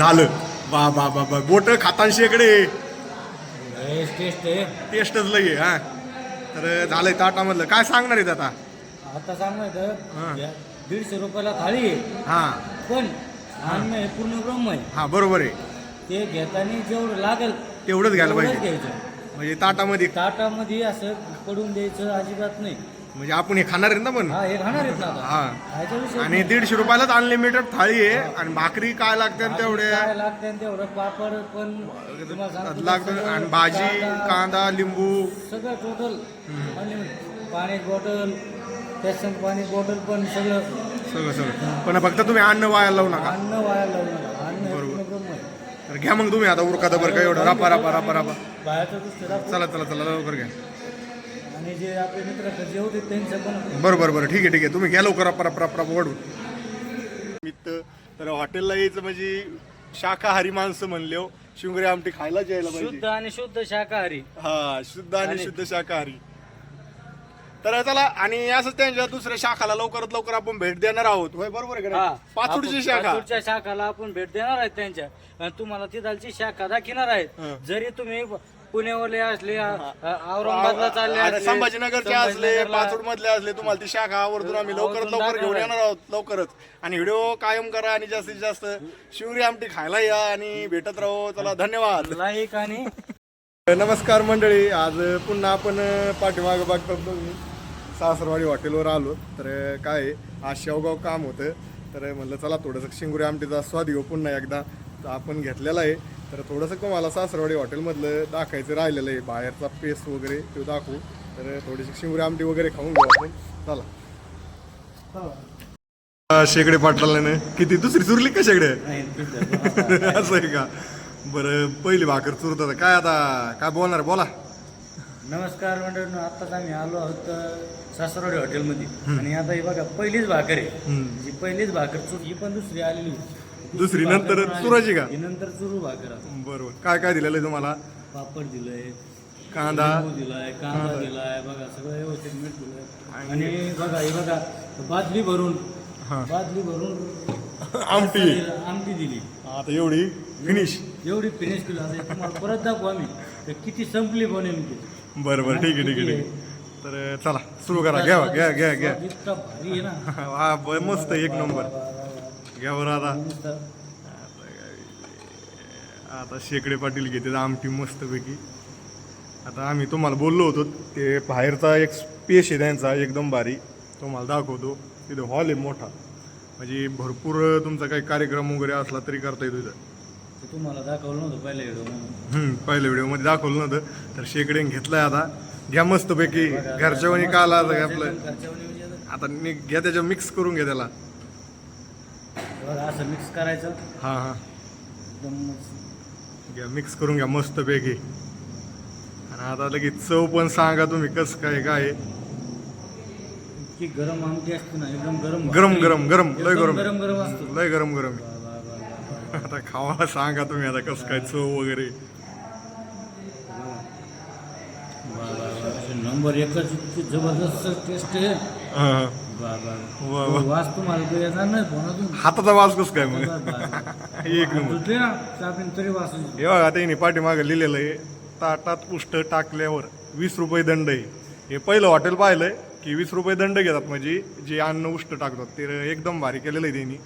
झालं. बा बा बा बा बोट टेस्ट आहे. टेस्टच लगे हा. तर झालंय ताटामधलं. काय सांगणार आहेत आता? आता सांगू हा. तर दीडशे रुपयाला थाळी आहे. हा. पण अन्न हे पूर्ण ब्रह्म आहे. हा बरोबर आहे. ते घेताना जेवढं लागेल तेवढंच घ्यायला तेवढंच पाहिजे. घ्यायचं. म्हणजे ताटामध्ये. ताटामध्ये असं पडून द्यायचं अजिबात नाही. म्हणजे आपण हे खाणार आहेत ना पण. हा हे खाणार आहेत ना आता. हा. खायचा विषय आणि. दीडशे रुपयालाच अनलिमिटेड थाळी आहे. आणि भाकरी काय लागते बाकी तेवढे? काय लागते तेवढं? पापड पण तुम्हाला सांगतो लागतं. सगळं आणि भाजी कांदा, कांदा लिंबू. सगळं टोटल पाणी बॉटल त्याचं पाणी बॉटल पण सगळं. सगळं सगळं. पण फक्त तुम्ही अन्न वाया लावू नका. अन्न वाया लावू नका. अन्न हे पूर्ण ब्रह्म आहे. तर घ्या मग तुम्ही आता उरका बरं का एवढं. रापा रापा रापा रापा. बाहेरचं दुसरं दाखवू. चला चला चला लवकर घ्या. आणि जे आपले मित्र जे होते त्यांचं पण बरं बरं बरं ठीक आहे ठीक आहे. तुम्ही घ्या लवकर रापा रापा रापा वाढून मित्र तर हॉटेलला यायचं म्हणजे शाकाहारी माणसं म्हणले हो. शिवगरी आमटी खायलाच यायला शुद्ध पाहिजे आणि शुद्ध शाकाहारी. हा शुद्ध आणि आणि- शुद्ध शाकाहारी. तर चला आणि असं त्यांच्या दुसऱ्या शाखाला लवकरात लवकर आपण भेट देणार आहोत. होय बरोबर आहे का नाही? पाचोडीची आपण शाखा. पाचोडच्या शाखाला आपण भेट देणार आहेत त्यांच्या. आणि तुम्हाला तिथालची शाखा दाखवणार आहेत. हं. जरी तुम्ही पुण्यावरले असले औरंगाबादला चालले असले, संभाजीनगरचे असले संभाजीनगरला- पाचोड मधले असले तुम्हाला ती शाखा आवर्जून आम्ही लवकरात आवर्जून लवकर घेऊन येणार आहोत लवकरच. आणि व्हिडिओ कायम करा आणि जास्तीत जास्त शिवरी आमटी खायला या आणि भेटत राहू. चला धन्यवाद. लाईक आणि नमस्कार मंडळी. आज पुन्हा आपण पाठीमागं बघतात तुम्ही सासरवाडी हॉटेलवर आलो. तर काय आहे, आज शेवगाव काम होतं. तर म्हणलं चला थोडंसं शिंगुरी आमटीचा स्वाद घेऊ पुन्हा एकदा. आपण घेतलेला आहे. तर थोडंसं तुम्हाला सासरवाडी हॉटेलमधलं दाखायचं राहिलेलं आहे. बाहेरचा पेस्ट वगैरे तो दाखवू. तर थोडीशी शिंगुरी आमटी वगैरे खाऊन घेऊ आपण. चला. शेकडे पाटलाने किती? दुसरी चुरली का शेकडे असं आहे का? बरं पहिली भाकर चुरतात काय आता? काय बोलणार? बोला. नमस्कार मंडळी आताच आम्ही आलो आहोत सासरवाडी हॉटेलमध्ये. आणि आता ही बघा पहिलीच भाकर आहे. जी पहिलीच भाकर चूर ही पण दुसरी आलेली. दुसरी नंतर. चुराची का? नंतर चुरू भाकर. बरोबर. काय काय दिलेलं आहे तुम्हाला? पापड दिलंय. कांदा. दिलाय कांदा दिलाय बघा सगळं व्यवस्थित मीठ दिलंय. आणि बघा हे बघा बादली भरून. हा. बादली भरून आमटी. आमटी दिली. आता एवढी फिनिश एवढी फिनिश केली. आता तुम्हाला परत दाखवू आम्ही. तर किती संपली पण नेमकी. बरं बरं ठीक आहे ठीक आहे ठीक आहे. तर चला सुरू करा. घ्या घ्या घ्या घ्या. इतका भारी आहे ना. हा मस्त एक नंबर. घ्या बरं आता. आता शेकडे पाटील घेते आमटी मस्तपैकी. आता आम्ही तुम्हाला बोललो होतो ते बाहेरचा एक स्पेस आहे त्यांचा एकदम भारी. तुम्हाला दाखवतो तिथे हॉल आहे मोठा. म्हणजे भरपूर तुमचा काही कार्यक्रम वगैरे असला तरी करता येतो इथं. ते तुम्हाला दाखवलं नव्हतं पहिल्या व्हिडिओ पहिल्या व्हिडिओमध्ये दाखवलं नव्हतं. तर शेकडे घेतलाय आता. घ्या मस्तपैकी. घरच्या वणी का आला आता आपलं आता मी घ्या त्याच्या मिक्स करून घ्या त्याला. असं मिक्स करायचं हां हां एकदम घ्या मिक्स करून घ्या मस्तपैकी आणि आता लगेच चव पण सांगा तुम्ही कसं काय काय आहे. इतकी गरम आमटी असते ना एकदम गरम गरम गरम गरम लय गरम गरम गरम असतो लय गरम गरम आहे. वा, वा, वा, वा, वा. आता खावा सांगा तुम्ही आता कसं काय चव वगैरे वा, वा, वा. असे नंबर एकच इतकी जबरदस्त टेस्ट आहे हां, हां. वा, वास तुम्हाला तो येणार नाही फोनातून. हाताचा वास कसं काय मग. एक नंबर. धुतले ना चापीन तरी वास येतो. हे बघा त्यांनी पाठीमागं लिहिलेलं आहे ताटात उष्ट टाकल्यावर वीस रुपये दंड आहे. हे पहिलं हॉटेल पाहिलंय की वीस रुपये दंड घेतात म्हणजे जे अन्न उष्ट टाकतात ते एकदम भारी केलेलं आहे त्यांनी.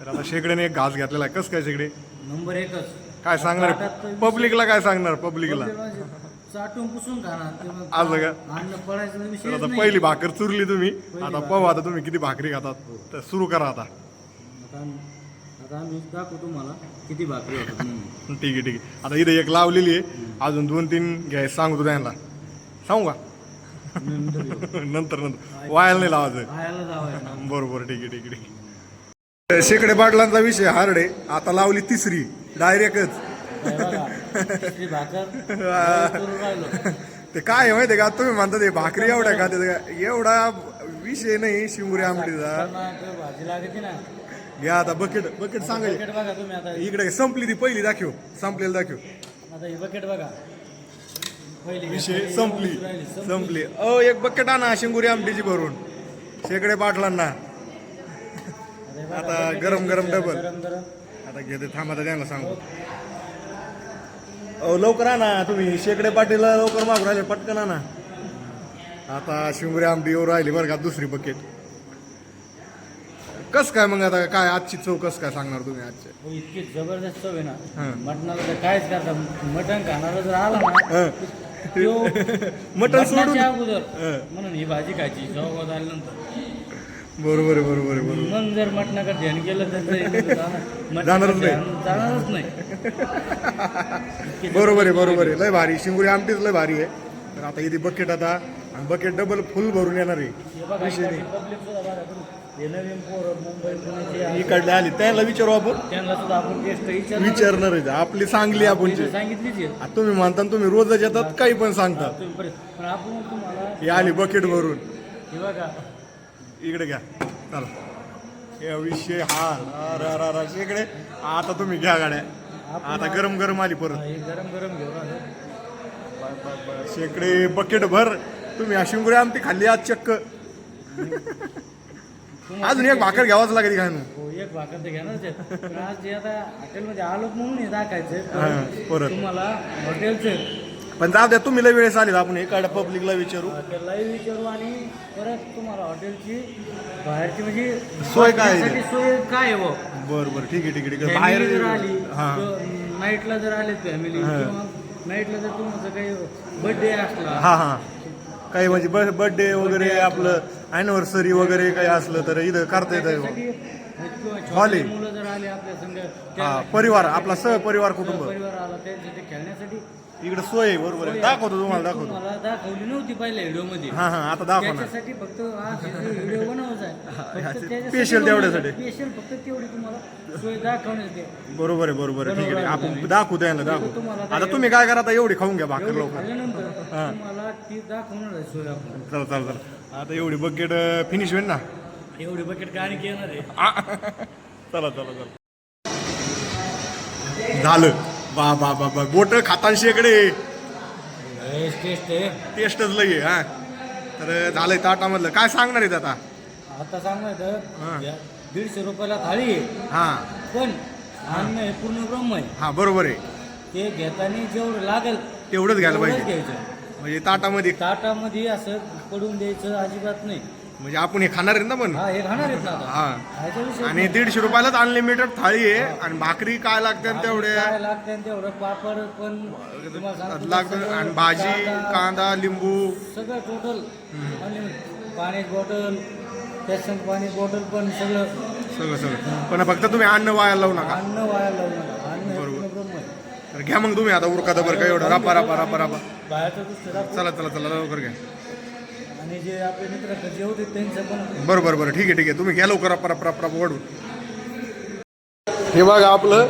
तर आता शेकड्याने एक घास घेतलेला आहे. कसं काय शेकडे नंबर एकच. काय सांगणार? पब्लिकला काय सांगणार? पब्लिकला चाटून पुसून खाणार. असं का? अन्न पडायचा तर विषय आता पहिली भाकर चुरली तुम्ही. आता. पाहू आता तुम्ही किती भाकरी खातात. तर सुरू करा आता. दाखवतो किती भाकरी होतात. म्हणून. ठीक आहे ठीक आहे. आता इथे एक लावलेली आहे. अजून दोन तीन घ्यायचं सांगतो त्यांना. सांगू का? नंतर येऊ. नंतर नंतर. वायाला नाही लावायचं. खायला जावं ना. बरोबर ठीक आहे ठीक आहे ठीक आहे. शेकडे पाटलांचा विषय हार्ड आहे. आता लावली तिसरी. डायरेक्टच हे बघा, तिसरी भाकर करून राहिलो. ते काय आहे माहिती का? तुम्ही म्हणता ते भाकरी एवढ्या का? ते एवढा विषय नाही शिंगुरी आमटीचा. त्यांना ते भाजी लागते ना. घ्या आता बकेट बकेट सांगायचे. बकेट बघा तुम्ही आता. इकडे संपली ती पहिली दाखव. संपलेली दाखव. आता ही बकेट बघा. पहिली विषय संपली संपली. अ एक बकेट आणा शिंगुरी आमटीची भरून. शेकडे पाटलांना. बघा, आता गरम- गरम डबल. गरम गरम आता घेते थांबा त्यांना सांगू. अहो लवकर आणा तुम्ही. शेकडे पाटीला लवकर मागून राहिले. पटकन आणा. आता शिंगुरे आमटी येऊ राहिली बरं का दुसरी बकेट कस काय मग आता काय आजची चव कस काय सांगणार तुम्ही आजचे? हो, इतकी जबरदस्त चव आहे ना. हां. मटणाला तर कायच करता मटण खाणारा जर आला ना. तो मटण सोडून मटणाच्या अगोदर. हं. म्हणून ही भाजी खायची जवळ आल्यानंतर बरोबर आहे बरोबर आहे बरोबर मग जर मटणाकडे ध्यान केलं तर ते जाणार- जाणारच नाही. जाणारच नाही. बरोबर आहे बरोबर आहे. लय भारी. शिंगुरी आमटीच लय भारी आहे. तर आता इथे बकेट आता आणि बकेट डबल फुल भरून येणार आहे. हे. इकडले आली. त्यांना विचारू आपण. त्यांना सुद्धा आपण टेस्ट विचारणार. विचारणार आहे. आपली चांगली आपण सांगितलीच आहे. आता तुम्ही म्हणता तुम्ही रोजच येतात काही पण सांगता तुम्ही परत- पण आपण तुम्हाला ही आली बकेट भरून. हे बघा. इकडे घ्या. चला. हे विषय हा अरे अरे अरे इकडे. आता तुम्ही घ्या गाड्या. आता गरम गरम आली परत. हे गरम गरम घेऊन आलो. शेकडे बकेट भर. तुम्ही अशिंगुरे आमटी खाल्ली आज चक्क. अजून एक भाकर घ्यावाच लागेल काय हो एक भाकर घेणारच आहे पण आज जे आता हॉटेलमध्ये आलो म्हणून हे दाखायचं हा, परत. तुम्हाला हॉटेलचं पण जाऊ द्या तुम्ही लय वेळेस आले आपण एखाद्या पब्लिकला विचारू हॉटेललाही विचारू आणि परत तुम्हाला हॉटेलची बाहेरची म्हणजे सोय काय आहे? बसण्यासाठी सोय काय आहे बुवा? बरं बरं ठीक आहे ठीक आहे ठीक आहे फॅमिली जर आली बाहेर नाईटला जर आले फॅमिली हा. किंवा नाईटला जर तुमचं काही बर्थडे असला हा हा काही म्हणजे बर्थडे वगैरे आपलं अॅनिव्हर्सरी वगैरे काही असलं तर इथं करता येतं त्यासाठी किंवा Hall आहे. मुलं जर आले आपल्या हा त्या परिवार आपला सहपरिवार कुटुंब परिवार आला त्यांच्यासाठी खेळण्यासाठी इकडे सोय आहे बरोबर आहे. दाखवतो तुम्हाला दाखवतो. दाखवली नव्हती पहिल्या व्हिडिओमध्ये हा हा आता दाखवा ना. त्याच्यासाठी फक्त आज व्हिडिओ बनवायचा आहे Special तेवढ्यासाठी. स्पेशल फक्त तेवढी तुम्हाला सोय दाखवण्यात येते बरोबर आहे बरोबर आहे. ठीक आहे. आपण दाखवू द्यायला दाखवू. आता तुम्ही काय करा आता एवढी खाऊन घ्या भाकर खाल्ल्यानंतर तुम्हाला ती दाखवणार आहे सोय आपण. चला चला चला. आता एवढी बकेट फिनिश होईल ना? एवढी बकेट गाणी घेणार आहे. चला चला चला. झालं. बा बा बा बा. बोट खातांशी इकडे. टेस्ट आहे. टेस्टच लई आहे, हा. तर झालंय ताटामधलं. काय सांगणार आहेत आता? आता सांगणार दीडशे रुपयाला थाळी आहे. हा. पण अन्न हे पूर्ण ब्रह्म आहे. हा बरोबर आहे. ते घेताना जेवढं लागेल तेवढंच घ्यायला पाहिजे. घ्यायचं. म्हणजे ताटामध्ये ताटामध्ये असं पडून द्यायचं अजिबात नाही. म्हणजे आपण हे खाणार आहेत ना पण. हा हे खाणार आहेत ना आता. हा. ह्याच्या विषयी आणि दीडशे रुपयालाच अनलिमिटेड थाळी आहे. आणि भाकरी काय लागते तेवढे? काय लागते तेवढं? पापड पण तुम्हाला सांगतो लागतं. सगळं आणि भाजी कांदा, कांदा लिंबू. सगळं टोटल पाण्याची बॉटल पाणी बॉटल पण सगळं. सगळं सगळं. पण फक्त तुम्ही अन्न वाया लावू नका. अन्न वाया लावू नका. अन्न हे पूर्ण ब्रह्म आहे. तर घ्या मग तुम्ही आता उरका दबर काय एवढं. रापा रापा रापा रापा. बाहेरचं दुसरं दाखवू. चला चला चला लवकर घ्या. आणि जे आपले मित्र जे होते त्यांचं पण बरं बरं बरं. ठीक आहे ठीक आहे. तुम्ही घ्या लवकर रापा रापा रापा वाढून हे बघा आपलं.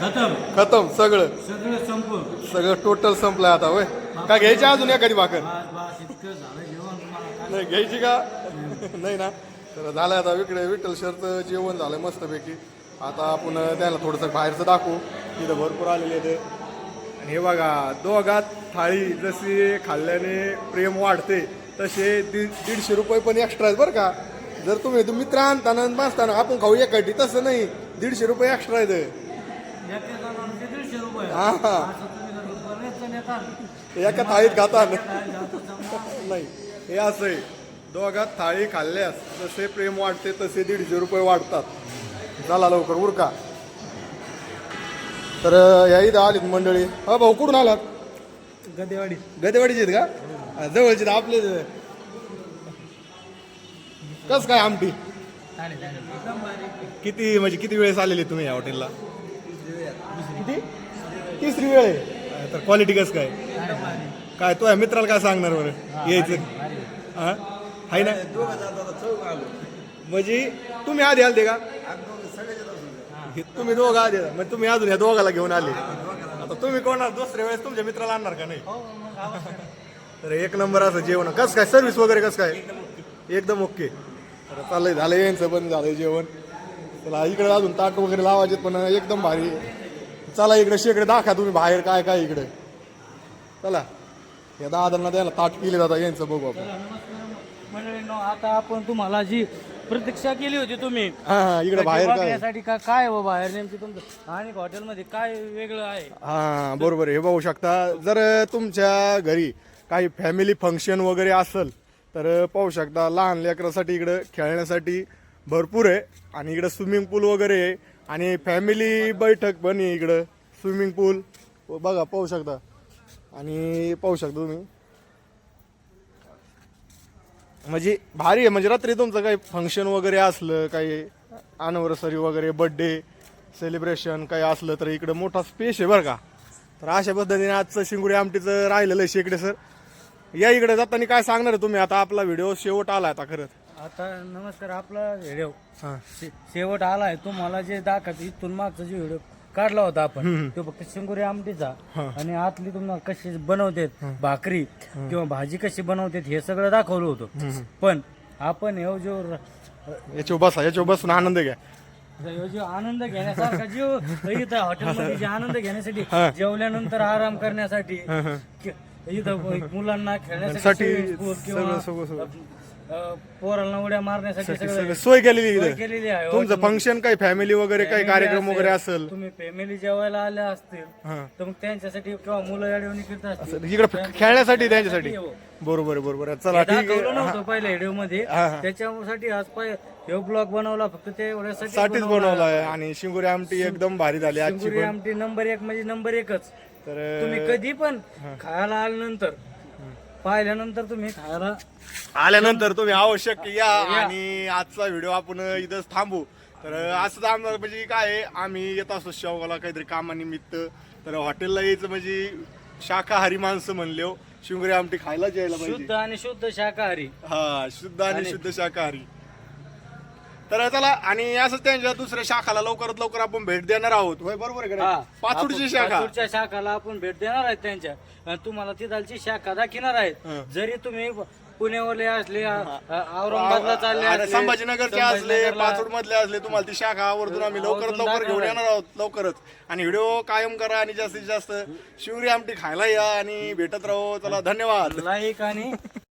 खतम खतम सगळं. सगळं संपून. सगळं टोटल संपलंय आता होय? काय घ्यायची अजून एखादी भाकर? बस बस इतकं झालं जेवण तुम्हाला. काय नाही घ्यायची का? नाही ना. तर झालं आता इकडे विठ्ठल शर्त जेवण झालं मस्तपैकी. आता आपण त्याला थोडंसं बाहेरचं दाखवू. तिथं भरपूर आलेले ते आणि हे बघा दोघात थाळी जशी खाल्ल्याने प्रेम वाढते. तसे दीड दीडशे रुपये पण एक्स्ट्रा आहेत बरं का. जर तुम्ही तुम्ही मित्र आणताना बसताना आपण खाऊ एकाठी तसं नाही. दीडशे रुपये एक्स्ट्रा आहेत. हा हा. एका थाळीत खाता. नाही हे असं आहे. दोघात थाळी खाल्ल्यास जसे प्रेम वाढते तसे दीडशे रुपये वाढतात. चला लवकर उरका. तर या इथं आलीत मंडळी. हा भाऊ कुठून आलात? गदेवाडी. गदेवाडीचे आहेत का? जवळचे आपले कस काय आमटी. किती म्हणजे किती वेळेस आलेले तुम्ही या हॉटेलला किती? तिसरी वेळ आहे. तर क्वालिटी कसं काय. काय तो मित्राला काय सांगणार बरं? यायचं. हा? हाय ना? म्हणजे तुम्ही आधी आलते का? हे तुम्ही दोघं आधी मग तुम्ही अजून या दोघाला घेऊन आले. आता तुम्ही कोणा दुसऱ्या वेळेस तुमच्या मित्राला आणणार का नाही? हो. तर एक नंबर असं जेवण. कसं काय? सर्व्हिस वगैरे कसं काय? एकदम ओके. तर चाललंय झालं यांचं पण झालंय जेवण. चला इकडे अजून ताट वगैरे लावायचे पण एकदम भारी. चला इकडे शेकडे दाखा तुम्ही बाहेर काय काय इकडे. चला. या दादांना द्यायला ताट केले दादा यांचं बघू आपण. आता आपण तुम्हाला जी प्रतीक्षा केली होती तुम्ही हा हा इकडे बाहेर का काय हो बाहेर नेमकी तुमचं? आणि हॉटेलमध्ये काय वेगळं आहे? हा बरोबर आहे. हे पाहू शकता जर तुमच्या घरी काही फॅमिली फंक्शन वगैरे असेल तर पाहू शकता लहान लेकरासाठी इकडं खेळण्यासाठी भरपूर आहे आणि इकडं स्विमिंग पूल वगैरे आहे. आणि फॅमिली बैठक पण आहे इकडं स्विमिंग पूल बघा पाहू शकता. आणि पाहू शकता तुम्ही. म्हणजे भारी आहे म्हणजे रात्री तुमचं काही फंक्शन वगैरे असलं काही अनिव्हर्सरी वगैरे बड्डे सेलिब्रेशन काही असलं तर इकडं मोठा स्पेस आहे बरं का. तर अशा पद्धतीने आजचं शिंगुरी आमटीचं राहिलेलं आहे शेकडे सर या इकडे जाताना काय सांगणार तुम्ही? आता आपला व्हिडिओ शेवट आला आता खरंच आता नमस्कार आपला व्हिडिओ हां. शे- शेवट आलाय तुम्हाला जे दाखवत इथून मागचा जो व्हिडिओ काढला होता आपण तो फक्त शिंगोरी आमटीचा. आणि आतली तुम्हाला कशी बनवतात भाकरी किंवा भाजी कशी बनवतात हे सगळं दाखवलं होतं. पण आपण ह्यो जो र- याच्यावर बसा याच्यावर बसून आनंद घ्या. ह्यो जो आनंद घेण्यासारखा जो इथं हॉटेलमध्ये जे आनंद घेण्यासाठी जेवल्यानंतर आराम करण्यासाठी कि- इथं मुलांना खेळण्यासाठी सगळं- सगळं- सगळं. अं, पोरांना उड्या मारण्यासाठी सगळं सोय केलेली आहे. तुमचं फंक्शन काही फॅमिली वगैरे काही कार्यक्रम वगैरे असेल. तुम्ही फॅमिली जेवायला आल्या असतील हां. तर मग त्यांच्यासाठी किंवा मुलं याडवणी करत असतील इकडे खेळण्यासाठी त्यांच्यासाठी. हो. बरोबर बरोबर. चला नव्हतं पहिल्या व्हिडिओमध्ये हा, हा. त्याच्यासाठी आज पाय हे ब्लॉग बनवला फक्त ते एवढ्यासाठी साठीच बनवला. आहे. आणि शिंगोरी आमटी एकदम भारी झाली आमटी नंबर एक म्हणजे नंबर एकच. तर तुम्ही कधी पण खायला आल्यानंतर पाहिल्यानंतर तुम्ही खायला आल्यानंतर तुम्ही आवश्यक या आणि आजचा व्हिडिओ आपण इथंच थांबू. तर असं आमचं म्हणजे काय आहे, आम्ही येत असतो शेवगावला काहीतरी कामानिमित्त. तर हॉटेलला यायचं म्हणजे शाकाहारी माणसं म्हणले हो. शिंगोरी आमटी खायलाच यायला पाहिजे. शुद्ध आणि शुद्ध शाकाहारी. हा शुद्ध आणि शुद्ध शाकाहारी. तर चला आणि असंच त्यांच्या दुसऱ्या शाखाला लवकरात लवकर आपण भेट देणार आहोत. होय बरोबर आहे का. नाही? पाचूरची आपण शाखा. पाचूरच्या शाखाला आपण भेट देणार आहेत त्यांच्या. आणि तुम्हाला तिथालची शाखा दाखवणार आहेत. जरी तुम्ही पुण्यावरले असले आ- आ- औरंगाबादला चालले आणि असले, संभाजीनगरचे असले संभाजीनगरला- पाचोड मधले असले तुम्हाला ती शाखा आवर्जून आम्ही लवकरात आवर्जून लवकर घेऊन दाखवणार येणार आहोत लवकरच. आणि व्हिडिओ कायम करा आणि जास्तीत जास्त शिवरी आमटी खायला या आणि भेटत राहू. चला धन्यवाद. लाईक आणि